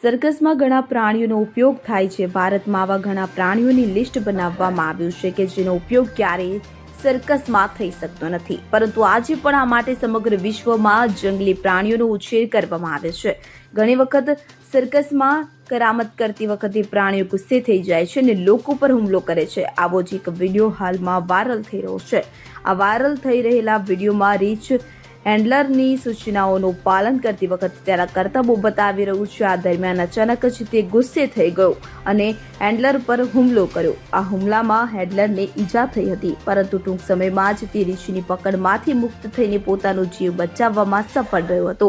સર્કસમાં ઘણા પ્રાણીઓનો ઉપયોગ થાય છે. ભારતમાં આવા ઘણા પ્રાણીઓની લિસ્ટ બનાવવામાં આવ્યું છે કે જેનો ઉપયોગ ક્યારેય સર્કસમાં થઈ શકતો નથી. પરંતુ આજે પણ આ માટે સમગ્ર વિશ્વમાં જંગલી પ્રાણીઓનો ઉછેર કરવામાં આવે છે. ઘણી વખત સર્કસમાં કરામત કરતી વખતે પ્રાણીઓ ગુસ્સે થઈ જાય છે અને લોકો પર હુમલો કરે છે. આવો જ એક વીડિયો હાલમાં વાયરલ થઈ રહ્યો છે. આ વાયરલ થઈ રહેલા વિડીયોમાં રીચ હેન્ડલરની સૂચનાઓનું પાલન કરતી વખતે તેના કરતબો બતાવી રહ્યું છે. આ દરમિયાન અચાનક જ તે ગુસ્સે થઈ ગયો અને હેન્ડલર પર હુમલો કર્યો. આ હુમલામાં હેન્ડલરને ઈજા થઈ હતી, પરંતુ ટૂંક સમયમાં જ તે રીછીની પકડમાંથી મુક્ત થઈને પોતાનો જીવ બચાવવામાં સફળ રહ્યો હતો.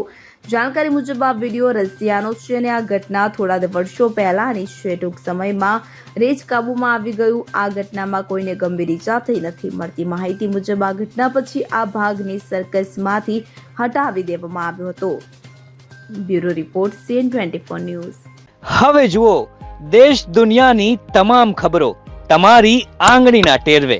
જાણકારી મુજબ આ વીડિયો રશિયાનો છે અને આ ઘટના થોડા વર્ષો પહેલાની છે ટૂંક સમયમાં રેજ કાબૂમાં આવી ગયું. આ ઘટનામાં કોઈને ગંભીર ઈજા થઈ નથી મળતી. માહિતી મુજબ આ ઘટના પછી આ ભાગને સર્કસમાંથી હટાવી દેવામાં આવ્યો હતો. Bureau report CN twenty four news. હવે જુઓ, દેશ દુનિયાની તમામ ખબરો તમારી આંગળીના ટેરવે.